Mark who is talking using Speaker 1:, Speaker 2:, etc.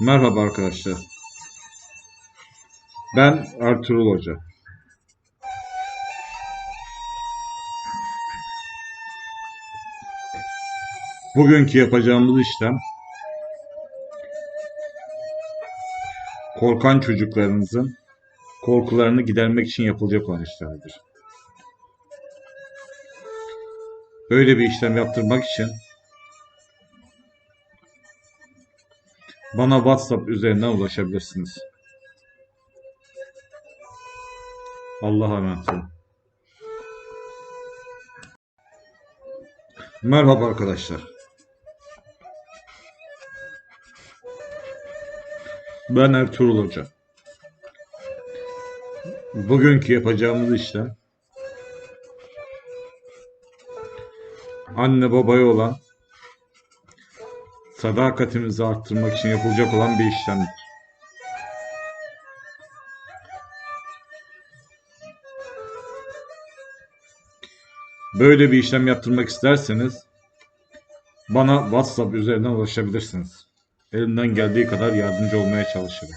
Speaker 1: Merhaba arkadaşlar. Ben Ertuğrul Hoca. Bugünkü yapacağımız işlem korkan çocuklarınızın korkularını gidermek için yapılacak olan işlerdir. Böyle bir işlem yaptırmak için bana WhatsApp üzerinden ulaşabilirsiniz. Allah'a emanet olun. Merhaba arkadaşlar. Ben Ertuğrul Hoca. Bugünkü yapacağımız işlem anne babaya olan sadakatimizi arttırmak için yapılacak olan bir işlemdir. Böyle bir işlem yaptırmak isterseniz bana WhatsApp üzerinden ulaşabilirsiniz. Elimden geldiği kadar yardımcı olmaya çalışırım.